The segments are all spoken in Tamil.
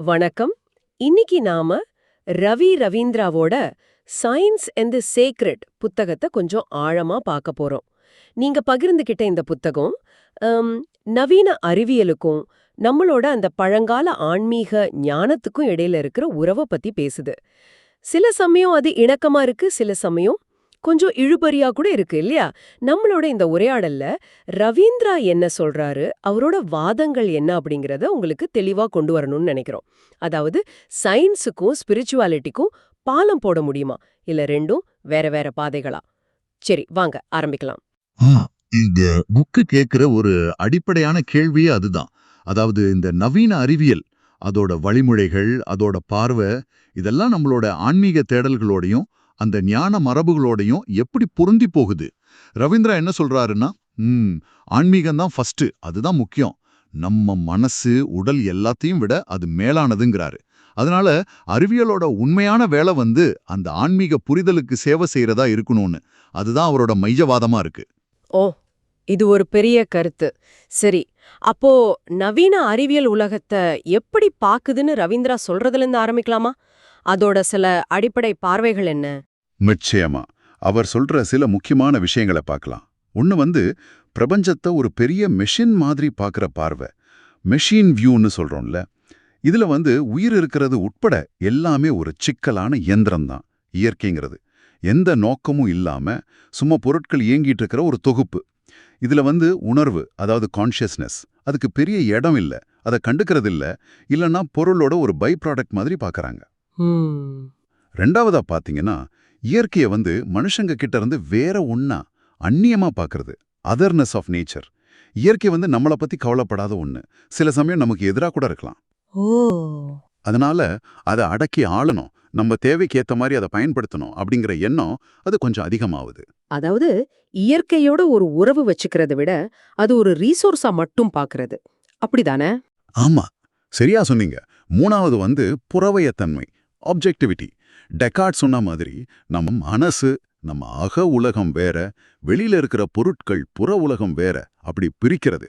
வணக்கம். இன்னைக்கு நாம ரவி ரவீந்திராவோட சயின்ஸ் அண்ட் தி சேக்ரெட் புத்தகத்தை கொஞ்சம் ஆழமா பார்க்க போறோம். நீங்க பகிர்ந்துகிட்ட இந்த புத்தகம் நவீன அறிவியலுக்கும் நம்மளோட அந்த பழங்கால ஆன்மீக ஞானத்துக்கும் இடையில இருக்கிற உறவை பத்தி பேசுது. சில சமயம் அது இணக்கமா இருக்கு சில சமயம் கொஞ்சம் இழுபறியா கூட இருக்கு இல்லையா? நம்மளோட இந்த உரையாடல்ல ரவீந்திரா என்ன சொல்றாரு அவரோட வாதங்கள் என்ன அப்படிங்கறத உங்களுக்கு தெளிவா கொண்டு வரணும்னு நினைக்கிறோம். அதாவது சயின்ஸுக்கும் ஸ்பிரிச்சுவாலிட்டிக்கும் பாலம் போட முடியுமா? இல்ல ரெண்டும் வேற வேற பாதைகளா? சரி வாங்க ஆரம்பிக்கலாம். ஆ, இந்த புக்கு கேட்கிற ஒரு அடிப்படையான கேள்வியே அதுதான். அதாவது இந்த நவீன அறிவியல் அதோட வழிமுறைகள் அதோட பார்வை இதெல்லாம் நம்மளோட ஆன்மீக தேடல்களோடையும் அந்த ஞான மரபுகளோடையும் எப்படி பொருந்தி போகுது? ரவீந்திரா என்ன சொல்றாருன்னா ம் ஆன்மீகம் தான் ஃபர்ஸ்ட் அதுதான் முக்கியம். நம்ம மனசு உடல் எல்லாத்தையும் விட அது மேலானதுங்கிறாரு. அதனால அறிவியலோட உண்மையான வேலை வந்து அந்த ஆன்மீக புரிதலுக்கு சேவை செய்யறதா இருக்கணும்னு. அதுதான் அவரோட மையவாதமா இருக்கு. ஓ இது ஒரு பெரிய கருத்து. சரி அப்போ நவீன அறிவியல் உலகத்தை எப்படி பாக்குதுன்னு ரவீந்திரா சொல்றதுல இருந்து ஆரம்பிக்கலாமா? அதோட சில அடிப்படை பார்வைகள் என்ன? நிச்சயமா. அவர் சொல்ற சில முக்கியமான விஷயங்களை பார்க்கலாம். ஒன்னு வந்து பிரபஞ்சத்தை ஒரு பெரிய மெஷின் மாதிரி பார்க்குற பார்வை. மெஷின் வியூன்னு சொல்றோம்ல. இதுல வந்து உயிர் இருக்கிறது உட்பட எல்லாமே ஒரு சிக்கலான இயந்திரம் தான் இயற்கைங்கிறது. எந்த நோக்கமும் இல்லாம சும்மா பொருட்கள் இயங்கிட்டு இருக்கிற ஒரு தொகுப்பு. இதுல வந்து உணர்வு அதாவது கான்ஷியஸ்னஸ் அதுக்கு பெரிய இடம் இல்ல அதை கண்டுக்கிறது இல்ல இல்லைன்னா பொருளோட ஒரு பை ப்ராடக்ட் மாதிரி பார்க்கறாங்க. ஹம், ரெண்டாவதா பாத்தீங்கன்னா இயற்கையை வந்து மனுஷங்க கிட்ட இருந்து வேற ஒண்ணா அந்நியமா பார்க்கறது அதர்னஸ் ஆஃப் நேச்சர் இயற்கை வந்து நம்மளை பத்தி கவலைப்படாத ஒண்ணு. சில சமயம் நமக்கு எதிரா கூட இருக்கலாம். ஓ. அதனால அதை அடக்கி ஆளணும். நம்ம தேவைக்கு ஏத்த மாதிரி அதை பயன்படுத்தணும் அப்படிங்கிற எண்ணம் அது கொஞ்சம் அதிகமாகுது. அதாவது இயற்கையோட ஒரு உறவு வச்சுக்கிறத விட அது ஒரு ரீசோர்ஸா மட்டும் பாக்குறது. அப்படிதானே? ஆமா. சரியா சொன்னீங்க. மூணாவது வந்து புறவயத்தன்மை ஆப்ஜெக்டிவிட்டி டெக்கார்ட் சொன்ன மாதிரி நம்ம மனசு நம்ம அக உலகம் வேற வெளியில இருக்கிற பொருட்கள் புற உலகம் வேற அப்படி பிரிக்கிறது.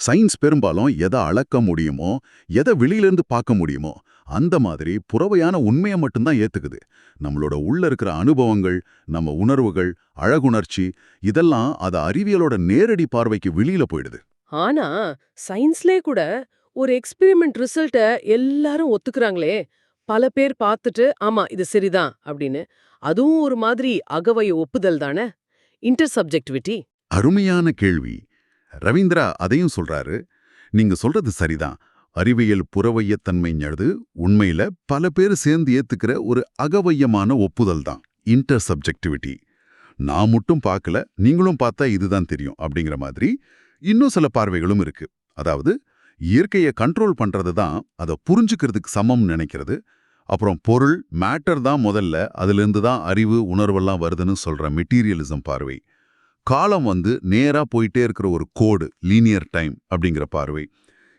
சயின்ஸ் பெரும்பாலும் எதை அளக்க முடியுமோ எதை வெளியிலேருந்து பார்க்க முடியுமோ அந்த மாதிரி புறவையான உண்மையை மட்டும்தான் ஏத்துக்குது. நம்மளோட உள்ள இருக்கிற அனுபவங்கள் நம்ம உணர்வுகள் அழகுணர்ச்சி இதெல்லாம் அது அறிவியலோட நேரடி பார்வைக்கு வெளியில போயிடுது. ஆனா சயின்ஸ்லே கூட ஒரு எக்ஸ்பெரிமெண்ட் ரிசல்ட்ட எல்லாரும் ஒத்துக்கறாங்களே. பல பேர் பார்த்துட்டு ஆமா இது சரிதான் அப்படின்னு. அதுவும் ஒரு மாதிரி அகவய ஒப்புதல் தானே? இன்டர் சப்ஜெக்டிவிட்டி அருமையான கேள்வி. ரவீந்திரா அதையும் சொல்றாரு. நீங்க சொல்றது சரிதான். அறிவியல் புறவையத்தன்மைங்கிறது உண்மையில பல பேர் சேர்ந்து ஏத்துக்கிற ஒரு அகவையமான ஒப்புதல் தான். இன்டர் சப்ஜெக்டிவிட்டி நான் மட்டும் பார்க்கல நீங்களும் பார்த்தா இதுதான் தெரியும் அப்படிங்கிற மாதிரி இன்னும் சில பார்வைகளும் இருக்கு. அதாவது இயற்கையை கண்ட்ரோல் பண்றது தான் அதை புரிஞ்சுக்கிறதுக்கு சமம் நினைக்கிறது. அப்புறம் பொருள் மேட்டர் தான் முதல்ல. அதிலிருந்து தான் அறிவு உணர்வெல்லாம் வருதுன்னு சொல்ற மெட்டீரியலிசம் பார்வை. காலம் வந்து நேரா போயிட்டே இருக்கிற ஒரு கோடு லீனியர் டைம் அப்படிங்கிற பார்வை.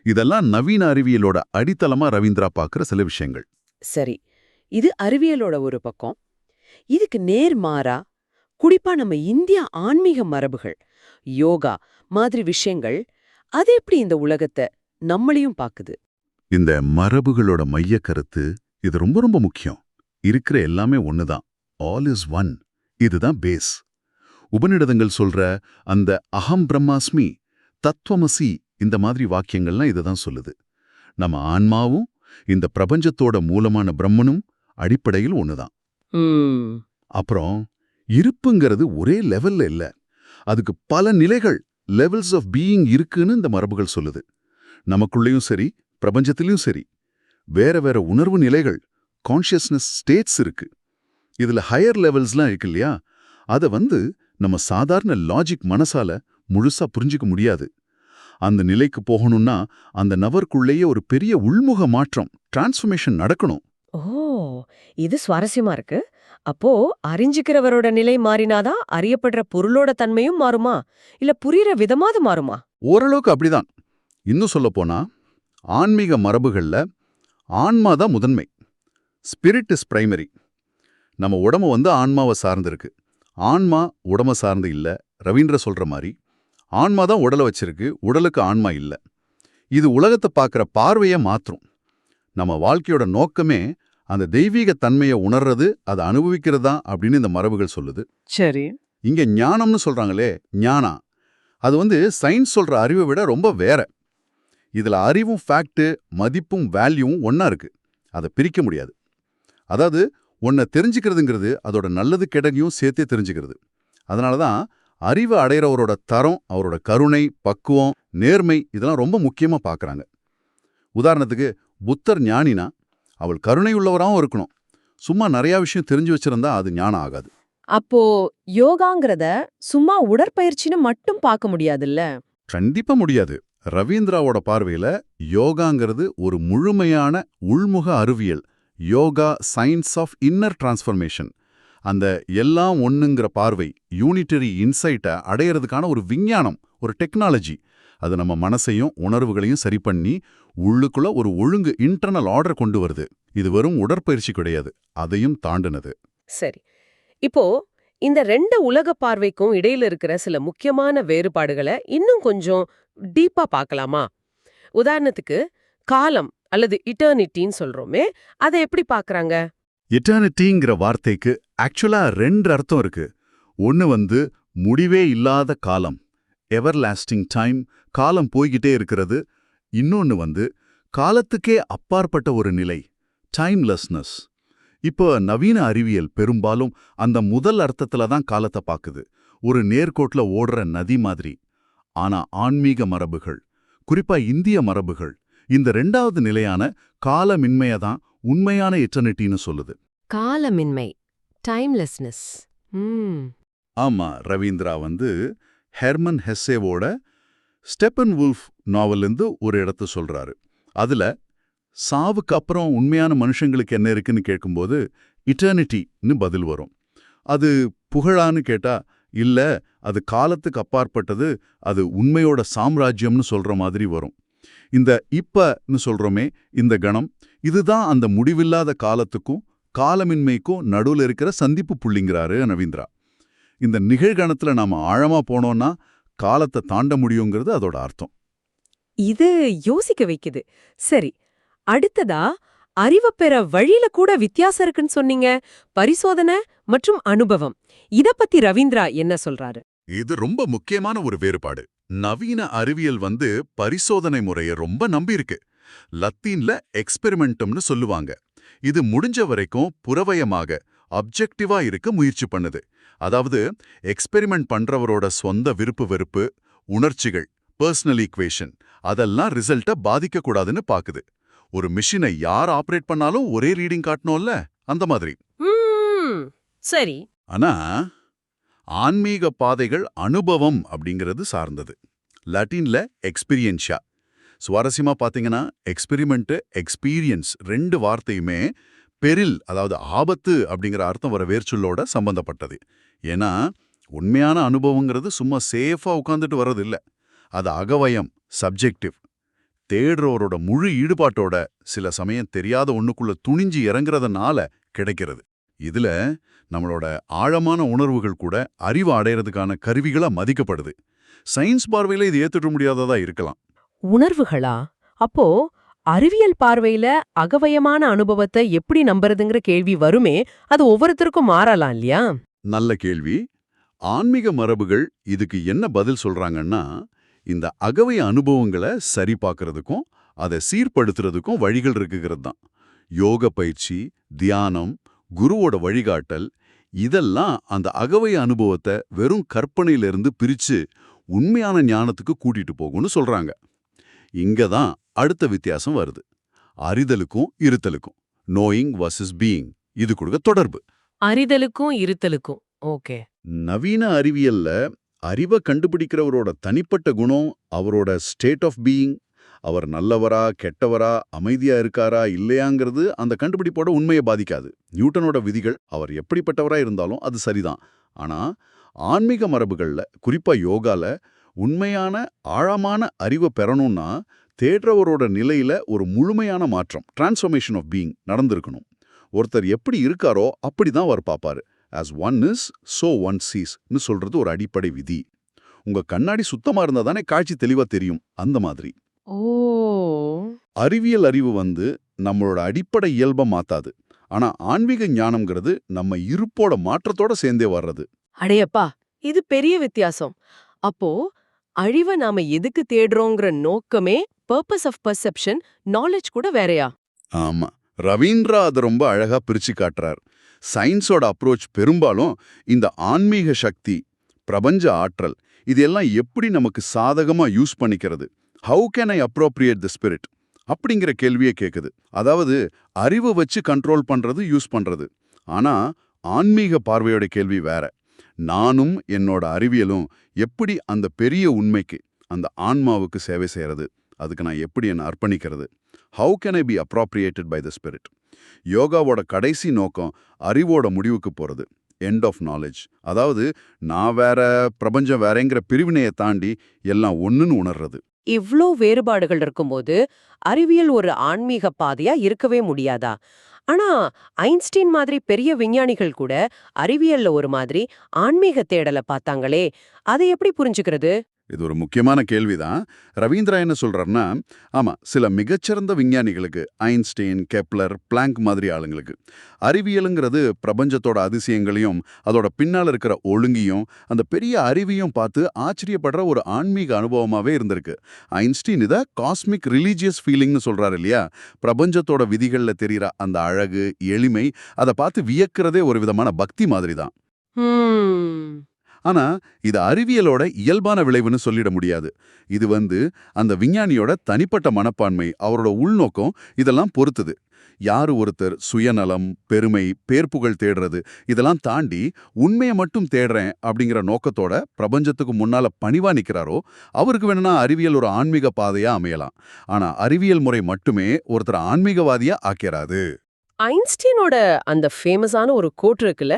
இதெல்லாம் நவீன அறிவியலோட அடித்தளமா ரவீந்திரா பார்க்குற சில விஷயங்கள். சரி. இது அறிவியலோட ஒரு பக்கம். இதுக்கு நேர்மாறா குறிப்பா நம்ம இந்திய ஆன்மீக மரபுகள் யோகா மாதிரி விஷயங்கள் அது எப்படி இந்த உலகத்தை நம்மளையும் பாக்குது இந்த மரபுகளோட மைய கருத்து இது ரொம்ப ரொம்ப முக்கியம். இருக்கிற எல்லாமே ஒண்ணுதான். ஆல் இஸ் ஒன் இதுதான் பேஸ் உபநிடதங்கள் சொல்ற அந்த அகம் பிரம்மாஸ்மி தத்துவமசி இந்த மாதிரி வாக்கியங்கள்லாம் இதுதான் சொல்லுது. நம்ம ஆன்மாவும் இந்த பிரபஞ்சத்தோட மூலமான பிரம்மனும் அடிப்படையில் ஒண்ணுதான். அப்புறம் இருப்புங்கிறது ஒரே லெவல்ல இல்ல. அதுக்கு பல நிலைகள் லெவல்ஸ் ஆஃப் பீயிங் இருக்குன்னு இந்த மரபுகள் சொல்லுது. நமக்குள்ளேயும் சரி பிரபஞ்சத்திலயும் சரி. வேற வேற உணர்வு நிலைகள் கான்ஷியஸ்னஸ் ஸ்டேட்ஸ் இருக்கு. இதுல ஹையர் லெவல்ஸ்லாம் இருக்கு இல்லையா? அத வந்து நம்ம சாதாரண லாஜிக் மனசால முழுசா புரிஞ்சிக்க முடியாது. அந்த நிலைக்கு போகணும்னா அந்த நபருக்குள்ளேயே ஒரு பெரிய உள்முக மாற்றம் டிரான்ஸ்ஃபர்மேஷன் நடக்கணும். ஓ இது சுவாரஸ்யமா இருக்கு. அப்போ அறிஞ்சுக்கிறவரோட நிலை மாறினாதான் அறியப்படுற பொருளோட தன்மையும் மாறுமா? இல்ல புரியற விதமாவது மாறுமா? ஓரளவுக்கு அப்படிதான். இன்னும் சொல்லப் போனா ஆன்மீக மரபுகள்ல ஆன்மா தான் முதன்மை. ஸ்பிரிட் இஸ் பிரைமரி நம்ம உடம்பு வந்து ஆன்மாவை சார்ந்திருக்கு. ஆன்மா உடம்ப சார்ந்து இல்ல. ரவீந்திர சொல்ற மாதிரி ஆன்மா தான் உடலை வச்சிருக்கு. உடலுக்கு ஆன்மா இல்ல. இது உலகத்தை பார்க்குற பார்வையை மாற்றும். நம்ம வாழ்க்கையோட நோக்கமே அந்த தெய்வீக தன்மையை உணர்றது அதை அனுபவிக்கிறதா அப்படின்னு இந்த மரபுகள் சொல்லுது. சரி. இங்க ஞானம்னு சொல்றாங்களே ஞானா. அது வந்து சயின்ஸ் சொல்ற அறிவை விட ரொம்ப வேற. இதுல அறிவும் ஃபேக்ட் மதிப்பும் வேல்யூவும் ஒண்ணா இருக்கு. அதை பிரிக்க முடியாது. அதாவது ஒன்றை தெரிஞ்சுக்கிறதுங்கிறது அதோட நல்லது கெடனையும் சேர்த்தே தெரிஞ்சுக்கிறது. அதனால தான் அறிவை அடையிறவரோட தரம் அவரோட கருணை பக்குவம் நேர்மை இதெல்லாம் ரொம்ப முக்கியமா பார்க்கறாங்க உதாரணத்துக்கு புத்தர் ஞானினா அவள் கருணை உள்ளவராகவும் இருக்கணும். சும்மா நிறைய விஷயம் தெரிஞ்சு வச்சிருந்தா அது ஞானம் ஆகாது. அப்போ யோகாங்கிறத சும்மா உடற்பயிற்சின்னு மட்டும் பார்க்க முடியாதுல்ல? கண்டிப்பா முடியாது. ரவீந்திராவோட பார்வையில யோகாங்கிறது ஒரு முழுமையான உள்முக அறிவியல். Yoga science of inner transformation. அந்த எல்லாம் ஒன்றுங்கிற பார்வை யூனிட்டரி இன்சைட்டை அடையிறதுக்கான ஒரு விஞ்ஞானம் ஒரு டெக்னாலஜி. அது நம்ம மனசையும் உணர்வுகளையும் சரி பண்ணி உள்ளுக்குள்ள ஒரு ஒழுங்கு இன்டர்னல் ஆர்டர் கொண்டு வருது. இது வெறும் உடற்பயிற்சி கிடையாது அதையும் தாண்டினது. சரி. இப்போ இந்த ரெண்டு உலக பார்வைக்கும் இடையில இருக்கிற சில முக்கியமான வேறுபாடுகளை இன்னும் கொஞ்சம் டீப்பா பார்க்கலாமா உதாரணத்துக்கு காலம் அல்லது இட்டர்னிட்டின்னு சொல்றோமே அதை எப்படி பார்க்கறாங்க இட்டர்னிட்டிங்கிற வார்த்தைக்கு ஆக்சுவலா ரெண்டு அர்த்தம் இருக்கு. ஒன்னு வந்து முடிவே இல்லாத காலம் எவர் லாஸ்டிங் டைம் காலம் போய்கிட்டே இருக்கிறது. இன்னொன்னு வந்து காலத்துக்கே அப்பாற்பட்ட ஒரு நிலை டைம்லெஸ்னஸ் இப்போ நவீன அறிவியல் பெரும்பாலும் அந்த முதல் அர்த்தத்துல தான் காலத்தை பாக்குது. ஒரு நேர்கோட்ல ஓடுற நதி மாதிரி ஆனா ஆன்மீக மரபுகள் குறிப்பா இந்திய மரபுகள் இந்த ரெண்டாவது நிலையான காலமின்மையை தான் உண்மையான எட்டர்னிட்டின்னு சொல்லுது. காலமின்மை டைம்லெஸ்னஸ் ஆமா ரவீந்திரா வந்து ஹெர்மன் ஹெஸ்ஸேவோட ஸ்டெப்பன் வுல்ஃப் நாவல்லேருந்து ஒரு இடத்த சொல்றாரு. அதுல சாவுக்கு அப்புறம் உண்மையான மனுஷங்களுக்கு என்ன இருக்குன்னு கேட்கும்போது இட்டர்னிட்டின்னு பதில் வரும். அது புகழான்னு கேட்டா இல்ல அது காலத்துக்கு அப்பாற்பட்டது அது உண்மையோட சாம்ராஜ்யம்னு சொல்ற மாதிரி வரும். இந்த இப்பன்னு சொல்றோமே இந்த கணம் இதுதான் அந்த முடிவில்லாத காலத்துக்கும் காலமின்மைக்கும் நடுவுல இருக்கிற சந்திப்பு புள்ளிங்கிறாரு ரவீந்திரா இந்த நிகழ்கணத்துல நாம ஆழமா போனோம்னா காலத்தை தாண்ட முடியுங்கிறது அதோட அர்த்தம். இது யோசிக்க வைக்குது. சரி அடுத்ததா அறிவை பெற வழியில கூட வித்தியாசம் இருக்குன்னு சொன்னீங்க. பரிசோதனை மற்றும் அனுபவம். இத பத்தி ரவீந்திரா என்ன சொல்றாரு? இது ரொம்ப முக்கியமான ஒரு வேறுபாடு. நவீன அறிவியல் வந்து பரிசோதனை முறைய ரொம்ப நம்பியிருக்கு. லத்தீன்ல எக்ஸ்பெரிமெண்டம்னு சொல்லுவாங்க. இது முடிஞ்ச வரைக்கும் புறவயமாக அப்ஜெக்டிவா இருக்க முயற்சி பண்ணுது. அதாவது எக்ஸ்பெரிமெண்ட் பண்றவரோட சொந்த விருப்பு வெறுப்பு உணர்ச்சிகள் பர்சனல் ஈக்குவேஷன் அதெல்லாம் ரிசல்ட்ட பாதிக்க கூடாதுன்னு பாக்குது. ஒரு மிஷினை யார் ஆப்ரேட் பண்ணாலும் ஒரே ரீடிங் காட்டணும்ல? அந்த மாதிரி. சரி. ஆனா ஆன்மீக பாதைகள் அனுபவம் அப்படிங்கிறது சார்ந்தது. லத்தீன்ல எக்ஸ்பீரியன்ஷா சுவாரஸ்யமா பாத்தீங்கன்னா எக்ஸ்பெரிமெண்ட் எக்ஸ்பீரியன்ஸ் ரெண்டு வார்த்தையுமே பெரில் அதாவது ஆபத்து அப்படிங்கிற அர்த்தம் வர வேர்ச்சொல்லோட சம்பந்தப்பட்டது. ஏன்னா உண்மையான அனுபவங்கிறது சும்மா சேஃபா உட்காந்துட்டு வர்றது இல்ல அது அகவயம் சப்ஜெக்டிவ் தேடுறவரோட முழு ஈடுபாட்டோட சில சமயம் தெரியாத ஒண்ணுக்குள்ள துணிஞ்சு இறங்குறதுனால கிடைக்கிறது. இதுல நம்மளோட ஆழமான உணர்வுகள் கூட அறிவு அடையறதுக்கான கருவிகளா மதிக்கப்படுது. சயின்ஸ் பார்வையில இது ஏத்துக்க முடியாததா இருக்கலாம். உணர்வுகளா? அப்போ அறிவியல் பார்வையில அகவயமான அனுபவத்தை எப்படி நம்புறதுங்கிற கேள்வி வருமே அது ஒவ்வொருத்தருக்கும் மாறலாம் இல்லையா? நல்ல கேள்வி. ஆன்மீக மரபுகள் இதுக்கு என்ன பதில் சொல்றாங்கன்னா இந்த அகவை அனுபவங்களை சரி பார்க்கறதுக்கும் அதை சீர்படுத்துறதுக்கும் வழிகள் இருக்குங்கிறது தான். யோக பயிற்சி தியானம் குருவோட வழிகாட்டல் இதெல்லாம் அந்த அகவை அனுபவத்தை வெறும் கற்பனையிலிருந்து பிரிச்சு உண்மையான ஞானத்துக்கு கூட்டிட்டு போகும்னு சொல்றாங்க. இங்க தான் அடுத்த வித்தியாசம் வருது. அறிதலுக்கும் இருத்தலுக்கும். நோயிங் வர்சஸ் பீயிங் இது கொடுக்க தொடர்பு. அறிதலுக்கும் இருத்தலுக்கும். ஓகே. நவீன அறிவியல்ல அறிவை கண்டுபிடிக்கிறவரோட தனிப்பட்ட குணம் அவரோட ஸ்டேட் ஆஃப் பீயிங் அவர் நல்லவரா கெட்டவரா அமைதியா இருக்காரா இல்லையாங்கிறது அந்த கண்டுபிடிப்போட உண்மையை பாதிக்காது. நியூட்டனோட விதிகள் அவர் எப்படிப்பட்டவரா இருந்தாலும் அது சரிதான். ஆனா ஆன்மீக மரபுகள்ல குறிப்பா யோகால உண்மையான ஆழமான அறிவை பெறணும்னா தேடுறவரோட நிலையில ஒரு முழுமையான மாற்றம் டிரான்ஸ்ஃபர்மேஷன் ஆஃப் பீயிங் நடந்திருக்கணும். ஒருத்தர் எப்படி இருக்காரோ அப்படி தான் அவர் பார்ப்பாரு. As one is so one சீஸ்னு சொல்றது ஒரு அடிப்படை விதி. உங்க கண்ணாடி சுத்தமா இருந்தா தானே காட்சி தெளிவா தெரியும். அந்த மாதிரி. ஓ. அறிவியல் அறிவு வந்து நம்மளோட அடிப்படை இயல்பை மாத்தாது. ஆனா ஆன்மீக ஞானம்ங்கிறது நம்ம இருப்போட மாற்றத்தோட சேர்ந்தே வர்றது. அடையப்பா இது பெரிய வித்தியாசம். அப்போ அழிவை நாம எதுக்கு தேடுறோங்கிற நோக்கமே பர்பஸ் ஆஃப் பர்செப்ஷன் நாலேஜ் கூட வேறயா? ஆமா. ரவீந்திரா அதை ரொம்ப அழகா பிரிச்சு காட்டுறார். சயின்ஸோட அப்ரோச் பெரும்பாலும் இந்த ஆன்மீக சக்தி பிரபஞ்ச ஆற்றல் இதெல்லாம் எப்படி நமக்கு சாதகமா யூஸ் பண்ணிக்கிறது? How can I appropriate the spirit அப்படிங்கிற கேள்வியே கேட்குது அதாவது அறிவு வச்சு கண்ட்ரோல் பண்றது யூஸ் பண்றது. ஆனா ஆன்மீக பார்வையோட கேள்வி வேற. நானும் என்னோட அறிவியலும் எப்படி அந்த பெரிய உண்மைக்கு அந்த ஆன்மாவுக்கு சேவை செய்யறது? அதுக்கு நான் எப்படி என்ன அர்ப்பணிக்கிறது? How can I be appropriated by the spirit யோகாவோட கடைசி நோக்கம் அறிவோட முடிவுக்கு போறது. எண்ட் ஆஃப் நாலேஜ் அதாவது நான் வேற பிரபஞ்சம் வேறங்கிற பிரிவினையை தாண்டி எல்லாம் ஒன்றுன்னு உணர்றது. இவ்ளோ வேறுபாடுகள் இருக்கும்போது அறிவியல் ஒரு ஆன்மீக பாதையா இருக்கவே முடியாதா? ஆனா ஐன்ஸ்டீன் மாதிரி பெரிய விஞ்ஞானிகள் கூட அறிவியல்ல ஒரு மாதிரி ஆன்மீக தேடலை பார்த்தாங்களே அதை எப்படி புரிஞ்சுக்கிறது? இது ஒரு முக்கியமான கேள்விதான். ரவீந்திரா என்ன சொல்றாருன்னா ஆமா சில மிகச்சிறந்த விஞ்ஞானிகளுக்கு ஐன்ஸ்டீன் கெப்லர் பிளாங்க் மாதிரி ஆளுங்களுக்கு அறிவியலுங்கிறது பிரபஞ்சத்தோட அதிசயங்களையும் அதோட பின்னால இருக்கிற ஒழுங்கியும் அந்த பெரிய அறிவியும் பார்த்து ஆச்சரியப்படுற ஒரு ஆன்மீக அனுபவமாவே இருந்திருக்கு. ஐன்ஸ்டீன் இதை காஸ்மிக் ரிலீஜியஸ் ஃபீலிங்னு சொல்றாரு இல்லையா? பிரபஞ்சத்தோட விதிகள்ல தெரிகிற அந்த அழகு எளிமை அதை பார்த்து வியக்கிறதே ஒரு விதமான பக்தி மாதிரி தான் ஆனா இது அறிவியலோட இயல்பான விளைவுன்னு சொல்லிட முடியாது. இது வந்து அந்த விஞ்ஞானியோட தனிப்பட்ட மனப்பான்மை அவரோட உள்நோக்கம் இதெல்லாம் பொறுத்தது. யாரு ஒருத்தர் சுயநலம் பெருமை பேர்ப்புகழ் தேடுறது இதெல்லாம் தாண்டி உண்மையை மட்டும் தேடுறேன் அப்படிங்கிற நோக்கத்தோட பிரபஞ்சத்துக்கு முன்னால பணிவா நிக்கிறாரோ அவருக்கு வேணும்னா அறிவியல் ஒரு ஆன்மீக பாதையா அமையலாம். ஆனா அறிவியல் முறை மட்டுமே ஒருத்தர் ஆன்மீகவாதியா ஆக்கிறாது. ஐன்ஸ்டீனோட அந்த ஃபேமஸான ஒரு கோட் இருக்குல்ல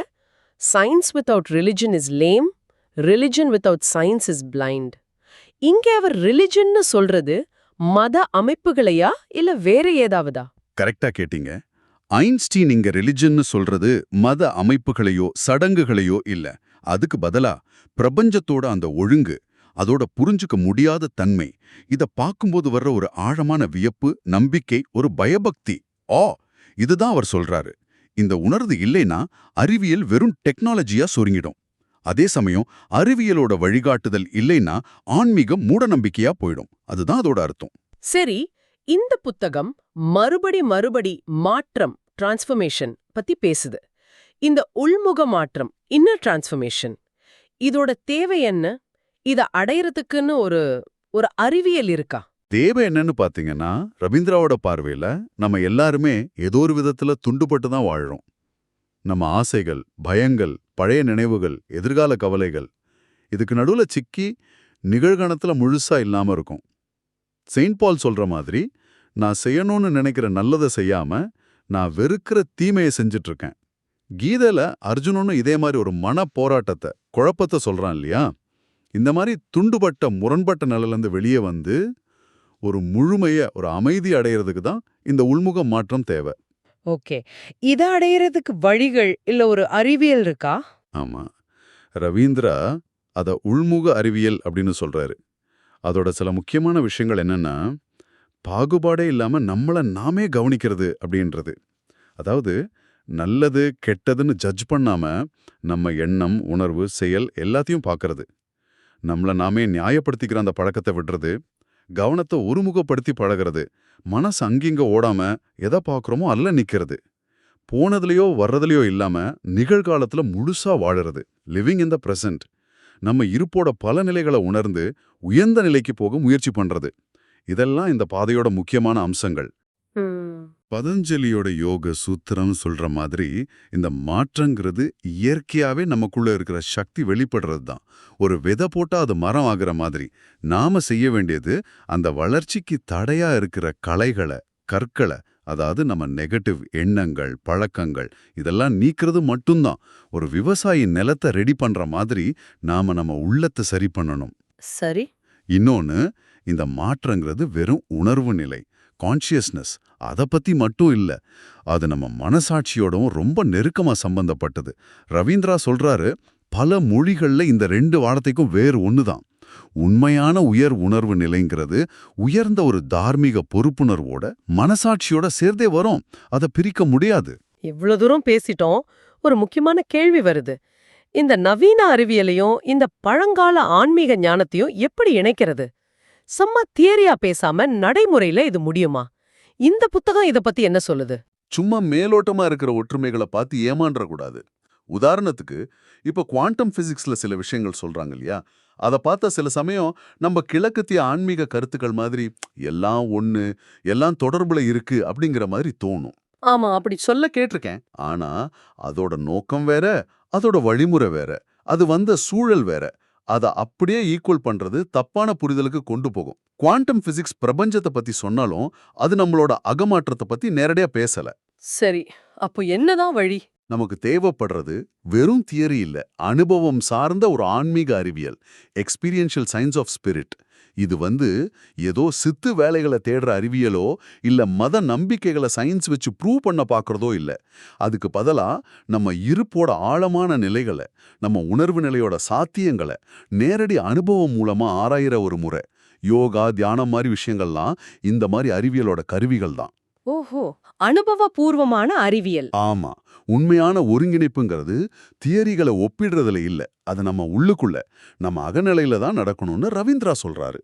science without religion is lame religion without science is blind இங்கே அவர் ரிலிஜன்னு சொல்றது மத அமைப்புகளையா இல்ல வேற ஏதாவதா? கரெக்டா கேட்டீங்க. ஐன்ஸ்டீன் இங்க ரிலிஜன்னு சொல்றது மத அமைப்புகளையோ சடங்குகளையோ இல்ல. அதுக்கு பதிலா பிரபஞ்சத்தோட அந்த ஒழுங்கு அதோட புரிஞ்சுக்க முடியாத தன்மை இத பார்க்கும்போது வர்ற ஒரு ஆழமான வியப்பு நம்பிக்கை ஒரு பயபக்தி ஆ இதுதான் அவர் சொல்றாரு. இந்த உணர்வு இல்லைன்னா அறிவியல் வெறும் டெக்னாலஜியா சுருங்கிடும். அதே சமயம் அறிவியலோட வழிகாட்டுதல் இல்லைன்னா ஆன்மீகம் மூடநம்பிக்கையா போயிடும். அதுதான் அதோட அர்த்தம். சரி இந்த புத்தகம் மறுபடி மறுபடி மாற்றம் டிரான்ஸ்ஃபர்மேஷன் பத்தி பேசுது. இந்த உள்முக மாற்றம் இன்னர் டிரான்ஸ்ஃபர்மேஷன் இதோட தேவை என்ன? இத அடையறதுக்குன்னு ஒரு ஒரு அறிவியல் இருக்கா? தேவை என்னன்னு பாத்தீங்கன்னா ரவீந்திராவோட பார்வையில நம்ம எல்லாருமே ஏதோ ஒரு விதத்துல துண்டுபட்டு தான் வாழ்கிறோம் நம்ம ஆசைகள் பயங்கள் பழைய நினைவுகள் எதிர்கால கவலைகள் இதுக்கு நடுவுல சிக்கி நிகழ்கணத்துல முழுசா இல்லாம இருக்கும். செயின்ட் பால் சொல்ற மாதிரி நான் செய்யணும்னு நினைக்கிற நல்லதை செய்யாம நான் வெறுக்கிற தீமையை செஞ்சுட்டு இருக்கேன் அர்ஜுனனும் இதே மாதிரி ஒரு மன போராட்டத்தை குழப்பத்தை சொல்றான் இல்லையா? இந்த மாதிரி துண்டுபட்ட முரண்பட்ட நிலையிலேருந்து வெளியே வந்து ஒரு முழுமைய ஒரு அமைதி அடையிறதுக்கு தான் இந்த உள்முக மாற்றம் தேவை. ஓகே. இத அடையறதுக்கு வழிகள் இல்ல ஒரு அறிவியல் இருக்கா? ஆமா. ரவீந்திரா அத உள்முக அறிவியல் அப்படின்னு சொல்றாரு. அதோட சில முக்கியமான விஷயங்கள் என்னன்னா பாகுபாடே இல்லாம நம்மள நாமே கவனிக்கிறது அப்படின்றது. அதாவது நல்லது கெட்டதுன்னு ஜட்ஜ் பண்ணாம நம்ம எண்ணம் உணர்வு செயல் எல்லாத்தையும் பார்க்கறது நம்மள நாமே நியாயப்படுத்திக்கிற அந்த பழக்கத்தை விடுறது. கவனத்தை ஒருமுகப்படுத்தி பழகிறது. மனசு அங்கிங்க ஓடாம எதை பார்க்குறோமோ அல்ல நிற்கிறது போனதுலயோ வர்றதுலயோ இல்லாம நிகழ்காலத்துல முழுசா வாழறது. லிவிங் இன் த பிரசன்ட் நம்ம இருப்போட பல நிலைகளை உணர்ந்து உயர்ந்த நிலைக்கு போக முயற்சி பண்றது. இதெல்லாம் இந்த பாதையோட முக்கியமான அம்சங்கள். பதஞ்சலியோட யோக சூத்திரம் சொல்ற மாதிரி இந்த மாற்றங்கிறது இயற்கையாவே நமக்குள்ள இருக்கிற சக்தி வெளிப்படுறது தான் ஒரு விதை போட்டா அது மரம் ஆகுற மாதிரி. நாம செய்ய வேண்டியது அந்த வளர்ச்சிக்கு தடையா இருக்கிற களைகளை கற்களை அதாவது நம்ம நெகட்டிவ் எண்ணங்கள் பழக்கங்கள் இதெல்லாம் நீக்கிறது மட்டும்தான். ஒரு விவசாயி நிலத்தை ரெடி பண்ற மாதிரி நாம நம்ம உள்ளத்தை சரி பண்ணணும். சரி. இன்னொன்னு இந்த மாற்றங்கிறது வெறும் உணர்வு நிலை. கான்ஷியஸ்னஸ் அதை பத்தி மட்டும் இல்ல. அது நம்ம மனசாட்சியோடவும் ரொம்ப நெருக்கமா சம்பந்தப்பட்டது. ரவீந்திரா சொல்றாரு பல மொழிகள்ல இந்த ரெண்டு வார்த்தைக்கும் வேறு ஒண்ணுதான். உண்மையான உயர் உணர்வு நிலைங்கிறது உயர்ந்த ஒரு தார்மீக பொறுப்புணர்வோட மனசாட்சியோட சேர்ந்தே வரும். அதை பிரிக்க முடியாது. இவ்ளோ தூரம் பேசிட்டோம். ஒரு முக்கியமான கேள்வி வருது. இந்த நவீன அறிவியலையும் இந்த பழங்கால ஆன்மீக ஞானத்தையும் எப்படி இணைக்கிறது? சும்மா தியரியா பேசாம நடைமுறையில இது முடியுமா? இந்த புத்தகம் இத பத்தி என்ன சொல்லுது? சும்மா மேலோட்டமா இருக்கிற ஒற்றுமைகளை பார்த்து ஏமான்ற கூடாது உதாரணத்துக்கு இப்ப குவாண்டம் பிசிக்ஸ்ல சில விஷயங்கள் சொல்றாங்க இல்லையா? அதை பார்த்தா சில சமயம் நம்ம கிழக்கத்திய ஆன்மீக கருத்துக்கள் மாதிரி எல்லாம் ஒண்ணு எல்லாம் தொடர்புல இருக்கு அப்படிங்கிற மாதிரி தோணும். ஆமா அப்படி சொல்ல கேட்டிருக்கேன். ஆனா அதோட நோக்கம் வேற அதோட வழிமுறை வேற அது வந்த சூழல் வேற. அதை அப்படியே ஈக்குவல் பண்றது தப்பான புரிதலுக்கு கொண்டு போகும். குவாண்டம் பிசிக்ஸ் பிரபஞ்சத்தை பத்தி சொன்னாலும் அது நம்மளோட அகமாற்றத்தை பத்தி நேரடியா பேசல. சரி அப்போ என்னதான் வழி? நமக்கு தேவைப்படுறது வெறும் தியரி இல்ல அனுபவம் சார்ந்த ஒரு ஆன்மீக அறிவியல் எக்ஸ்பீரியன்ஷியல் சயின்ஸ் ஆஃப் ஸ்பிரிட் இது வந்து ஏதோ சித்து வேலைகளை தேடுற அறிவியலோ இல்ல மத நம்பிக்கைகளை சயின்ஸ் வச்சு ப்ரூவ் பண்ண பார்க்குறதோ இல்ல. அதுக்கு பதிலா நம்ம இருப்போட ஆழமான நிலைகளை நம்ம உணர்வு நிலையோட சாத்தியங்களை நேரடி அனுபவம் மூலமா ஆராயிற ஒரு முறை. யோகா தியானம் மாதிரி விஷயங்கள்லாம் இந்த மாதிரி அறிவியலோட கருவிகள் தான் ஓஹோ அனுபவபூர்வமான அறிவியல். ஆமா உண்மையான ஒருங்கிணைப்புங்கிறது தியரிகளை ஒப்பிடுறதுல இல்ல. அது நம்ம உள்ளுக்குள்ள நம்ம அகநிலையில தான் நடக்கணும்னு ரவீந்திரா சொல்றாரு.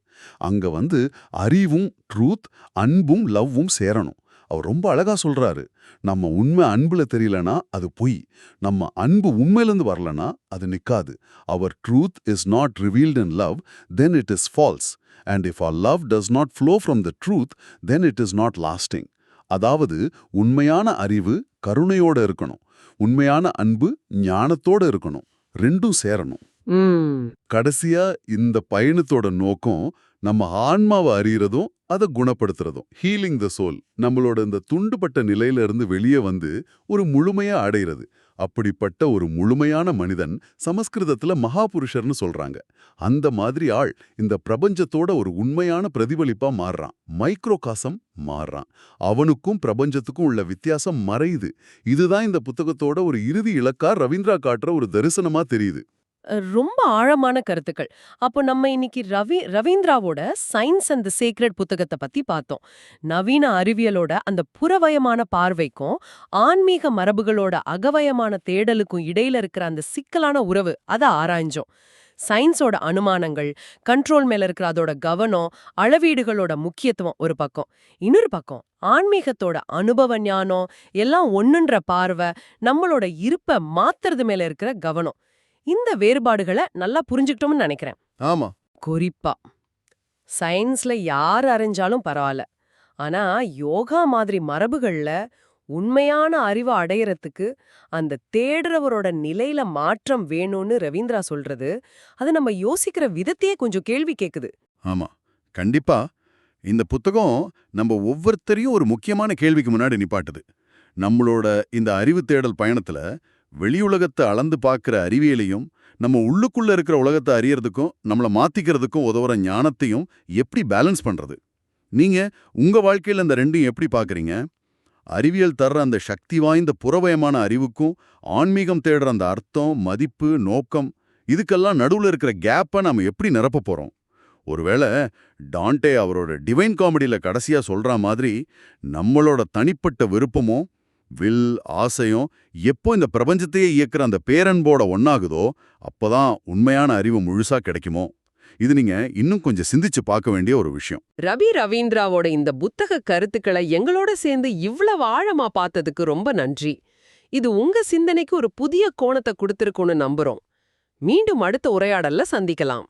அங்க வந்து அறிவும் ட்ரூத் அன்பும் லவ்வும் சேரணும். அவர் ரொம்ப அழகா சொல்றாரு. நம்ம உண்மை அன்புல தெரியலனா அது பொய். நம்ம அன்பு உண்மையிலிருந்து வரலனா அது நிக்காது. அவர் truth is not revealed in love then it is false and if our love does not flow from the truth then it is not lasting அதாவது உண்மையான அறிவு கருணையோட இருக்கணும். உண்மையான அன்பு ஞானத்தோட இருக்கணும். ரெண்டும் சேரணும். கடைசியா இந்த பயணத்தோட நோக்கம் நம்ம ஆன்மாவை அறியறதும் அதை குணப்படுத்துறதும். ஹீலிங் த சோல் நம்மளோட இந்த துண்டுபட்ட நிலையில இருந்து வெளியே வந்து ஒரு முழுமையா அடையிறது. அப்படிப்பட்ட ஒரு முழுமையான மனிதன் சமஸ்கிருதத்துல மகாபுருஷர்னு சொல்றாங்க. அந்த மாதிரி ஆள் இந்த பிரபஞ்சத்தோட ஒரு உண்மையான பிரதிபலிப்பா மாறுறான். மைக்ரோகாசம் மாறுறான். அவனுக்கும் பிரபஞ்சத்துக்கும் உள்ள வித்தியாசம் மறையுது. இதுதான் இந்த புத்தகத்தோட ஒரு இறுதி இலக்கா ரவீந்திரா காட்டுற ஒரு தரிசனமா தெரியுது. ரொம்ப ஆழமான கருத்துக்கள். அப்போ நம்ம இன்னைக்கு ரவி ரவீந்திராவோட சயின்ஸ் அண்ட் த சீக்ரெட் புத்தகத்தை பத்தி பார்த்தோம். நவீன அறிவியலோட அந்த புறவயமான பார்வைக்கும் ஆன்மீக மரபுகளோட அகவயமான தேடலுக்கும் இடையில இருக்கிற அந்த சிக்கலான உறவு அதை ஆராய்ஞ்சோம். சயின்ஸோட அனுமானங்கள் கண்ட்ரோல் மேல இருக்கிற அதோட கவனம் அளவீடுகளோட முக்கியத்துவம் ஒரு பக்கம். இன்னொரு பக்கம் ஆன்மீகத்தோட அனுபவ ஞானம் எல்லாம் ஒண்ணுன்ற பார்வை நம்மளோட இருப்ப மாத்துறது மேல இருக்கிற கவனம். இந்த வேறுபாடுகளை நல்லா புரிஞ்சுக்கிட்டோம்னு நினைக்கிறேன். ஆமா. குறிப்பா. சயின்ஸ்ல யார் அறிஞ்சாலும் பரவாயில்ல. ஆனா யோகா மாதிரி மரபுகள்ல உண்மையான அறிவை அடையறதுக்கு அந்த தேடுறவரோட நிலையில மாற்றம் வேணும்னு ரவீந்திரா சொல்றது அது நம்ம யோசிக்கிற விதத்தையே கொஞ்சம் கேள்வி கேக்குது. ஆமா. கண்டிப்பா. இந்த புத்தகம் நம்ம ஒவ்வொருத்தரையும் ஒரு முக்கியமான கேள்விக்கு முன்னாடி நிப்பாட்டுது. நம்மளோட இந்த அறிவு தேடல் பயணத்துல வெளியுலகத்தை அளந்து பார்க்குற அறிவியலையும் நம்ம உள்ளுக்குள்ள இருக்கிற உலகத்தை அறியறதுக்கும் நம்மள மாத்திக்கிறதுக்கும் உதவுற ஞானத்தையும் எப்படி பேலன்ஸ் பண்றது? நீங்க உங்க வாழ்க்கையில இந்த ரெண்டையும் எப்படி பார்க்குறீங்க? அறிவியல் தர்ற அந்த சக்தி வாய்ந்த புறவயமான அறிவுக்கும் ஆன்மீகம் தேடுற அந்த அர்த்தம் மதிப்பு நோக்கம் இதுக்கெல்லாம் நடுவுல இருக்கிற கேப்பை நாம எப்படி நிரப்ப போறோம்? ஒருவேளை டான்டே அவரோட டிவைன் காமெடியில கடைசியா சொல்கிற மாதிரி நம்மளோட தனிப்பட்ட விருப்பமும் வில் ஆசையும் எப்போ இந்த பிரபஞ்சத்தையே இயக்குற அந்த பேரன்போட ஒன்னாகுதோ அப்பதான் உண்மையான அறிவு முழுசா கிடைக்குமோ? இது நீங்க இன்னும் கொஞ்சம் சிந்திச்சு பார்க்க வேண்டிய ஒரு விஷயம். ரவி ரவீந்திராவோட இந்த புத்தக கருத்துக்களை எங்களோட சேர்ந்து இவ்வளவு ஆழமா பார்த்ததுக்கு ரொம்ப நன்றி. இது உங்க சிந்தனைக்கு ஒரு புதிய கோணத்தை கொடுத்திருக்கும்னு நம்புறோம். மீண்டும் அடுத்த உரையாடல்ல சந்திக்கலாம்.